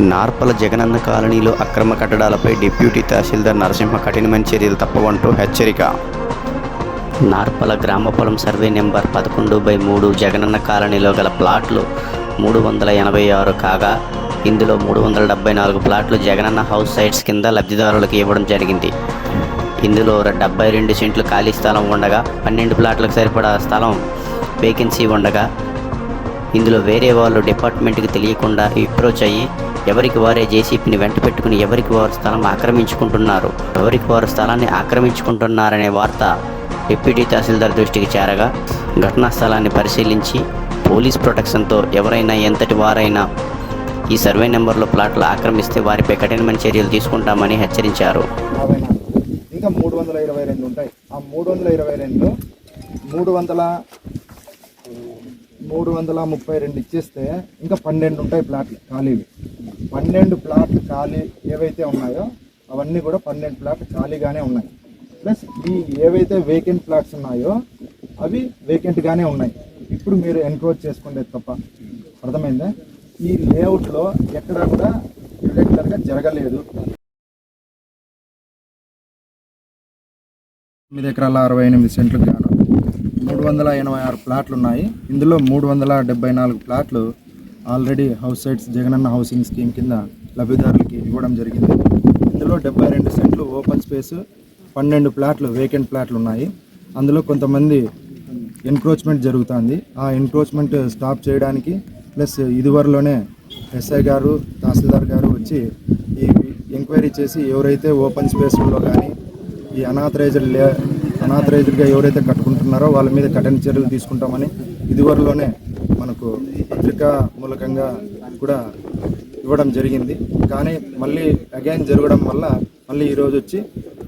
నార్పల జగనన్న కాలనీలో అక్రమ కట్టడాలపై డిప్యూటీ తహసీల్దార్ నరసింహ కఠినమైన చర్యలు తప్పవంటూ హెచ్చరిక. నార్పల గ్రామ సర్వే నెంబర్ పదకొండు బై మూడు జగనన్న కాలనీలో గల ప్లాట్లు మూడు వందల ఎనభై ఆరు కాగా ఇందులో మూడు వందల డెబ్బై నాలుగు ప్లాట్లు జగనన్న హౌస్ సైట్స్ కింద లబ్ధిదారులకు ఇవ్వడం జరిగింది. ఇందులో డెబ్బై రెండు సెంట్లు ఖాళీ స్థలం ఉండగా పన్నెండు ప్లాట్లకు సరిపడా స్థలం వేకెన్సీ ఉండగా ఇందులో వేరే వాళ్ళు డిపార్ట్మెంట్కి తెలియకుండా అప్రోచ్ అయ్యి ఎవరికి వారే జేసీపీని వెంట పెట్టుకుని ఎవరికి వారు స్థలం ఆక్రమించుకుంటున్నారు ఎవరికి వారు స్థలాన్ని ఆక్రమించుకుంటున్నారనే వార్త డిప్యూటీ తహసీల్దార్ దృష్టికి చేరగా ఘటనా స్థలాన్ని పరిశీలించి పోలీస్ ప్రొటెక్షన్తో ఎవరైనా ఎంతటి వారైనా ఈ సర్వే నెంబర్లో ప్లాట్లు ఆక్రమిస్తే వారిపై కఠినమైన చర్యలు తీసుకుంటామని హెచ్చరించారు. ఇంకా మూడు వందల ఇరవై రెండు ఉంటాయి. ఆ మూడు వందల ఇరవై రెండు మూడు వందల మూడు వందల ముప్పై రెండు ఇచ్చేస్తే ఇంకా పన్నెండు ఉంటాయి ప్లాట్లు ఖాళీవి. పన్నెండు ప్లాట్లు ఖాళీ ఏవైతే ఉన్నాయో అవన్నీ కూడా పన్నెండు ప్లాట్లు ఖాళీగానే ఉన్నాయి. ప్లస్ ఈ ఏవైతే వేకెంట్ ప్లాట్స్ ఉన్నాయో అవి వేకెంట్గానే ఉన్నాయి. ఇప్పుడు మీరు ఎన్క్రోచ్ చేసుకునేది తప్ప. అర్థమైందా? ఈ లేఅవుట్లో ఎక్కడా కూడా ఇర్రెగ్యులర్గా జరగలేదు. తొమ్మిది ఎకరాల అరవై ఎనిమిది సెంట్లకు గాను మూడు వందల ఎనభై ఆరు ప్లాట్లు ఉన్నాయి. ఇందులో మూడు వందల డెబ్బై నాలుగు ప్లాట్లు already house sites Jagananna housing scheme కింద లబ్ధిదారులకి ఇవ్వడం జరిగింది. ఇందులో డెబ్బై రెండు సెంట్లు ఓపెన్ స్పేస్ పన్నెండు ప్లాట్లు వేకెంట్ ప్లాట్లు ఉన్నాయి. అందులో కొంతమంది ఎన్క్రోచ్మెంట్ జరుగుతుంది. ఆ ఎన్క్రోచ్మెంట్ స్టాప్ చేయడానికి ప్లస్ ఇదివరలోనే ఎస్ఐ గారు తహసీల్దార్ గారు వచ్చి ఈ ఎంక్వైరీ చేసి ఎవరైతే ఓపెన్ స్పేస్లో కానీ ఈ అనాథరైజ్డ్ లే అనాథరైజ్డ్గా ఎవరైతే కట్టుకుంటున్నారో వాళ్ళ మీద కఠిన చర్యలు తీసుకుంటామని ఇదివరలోనే మనకు పత్రికా మూలకంగా కూడా ఇవ్వడం జరిగింది. కానీ మళ్ళీ అగైన్ జరగడం వల్ల మళ్ళీ ఈరోజు వచ్చి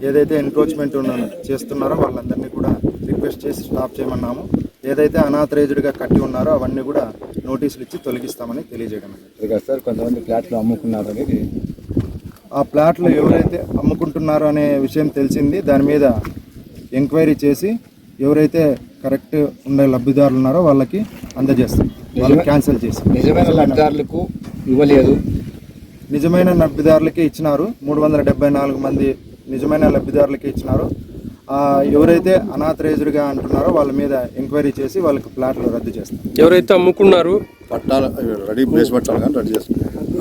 ఏదైతే ఎన్క్రోచ్మెంట్ ఉన్న చేస్తున్నారో వాళ్ళందరినీ కూడా రిక్వెస్ట్ చేసి స్టాప్ చేయమన్నాము. ఏదైతే అనాథరైజ్డ్గా కట్టి ఉన్నారో అవన్నీ కూడా నోటీసులు ఇచ్చి తొలగిస్తామని తెలియజేయడం సార్ కొంతమంది ఫ్లాట్లు అమ్ముకున్నారు అనేది ఆ ప్లాట్లు ఎవరైతే అమ్ముకుంటున్నారో అనే విషయం తెలిసింది. దాని మీద ఎంక్వైరీ చేసి ఎవరైతే కరెక్ట్ ఉండే లబ్ధిదారులు ఉన్నారో వాళ్ళకి అందజేస్తాం. వాళ్ళు క్యాన్సిల్ చేసి. నిజమైన లబ్ధిదారులకు ఇవ్వలేదు. నిజమైన లబ్ధిదారులకి ఇచ్చినారు. మూడు వందల డెబ్బై నాలుగు మంది నిజమైన లబ్ధిదారులకి ఇచ్చినారు. ఆ, ఎవరైతే అనాథరైజ్డ్గా అంటున్నారో వాళ్ళ మీద ఎంక్వైరీ చేసి వాళ్ళకి ప్లాట్లు రద్దు చేస్తాం. ఎవరైతే అమ్ముకున్నారు పట్టాలు రెడీ ప్లేస్ పట్టాలు కానీ రెడీ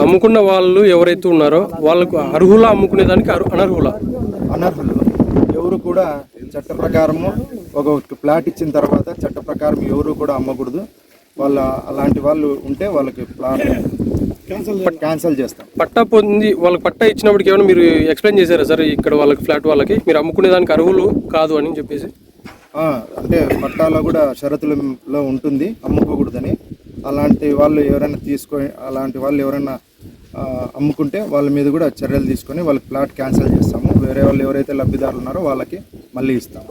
అమ్ముకున్న వాళ్ళు ఎవరైతే ఉన్నారో వాళ్ళకు అర్హులా అమ్ముకునేదానికి అర్హు- అనర్హులా? అనర్హులు. ఎవరు కూడా చట్ట ప్రకారము ఒక ప్లాట్ ఇచ్చిన తర్వాత చట్ట ప్రకారం ఎవరు కూడా అమ్మకూడదు. వాళ్ళ అలాంటి వాళ్ళు ఉంటే వాళ్ళకి ప్లాట్ క్యాన్సిల్ చేస్తాం. పట్టా పొంది వాళ్ళకి పట్టా ఇచ్చినప్పటికి ఏమైనా మీరు ఎక్స్ప్లెయిన్ చేశారా సార్ ఇక్కడ వాళ్ళకి ఫ్లాట్ వాళ్ళకి? మీరు అమ్ముకునేదానికి అర్హులు కాదు అని చెప్పేసి. ఆ, అంటే పట్టాలో కూడా షరతులలో ఉంటుంది అమ్ముకోకూడదని. అలాంటి వాళ్ళు ఎవరైనా తీసుకొని అలాంటి వాళ్ళు ఎవరైనా అమ్ముకుంటే వాళ్ళ మీద కూడా చర్యలు తీసుకొని వాళ్ళకి ప్లాట్ క్యాన్సిల్ చేస్తాము. వేరే వాళ్ళు ఎవరైతే లబ్ధిదారులు ఉన్నారో వాళ్ళకి malista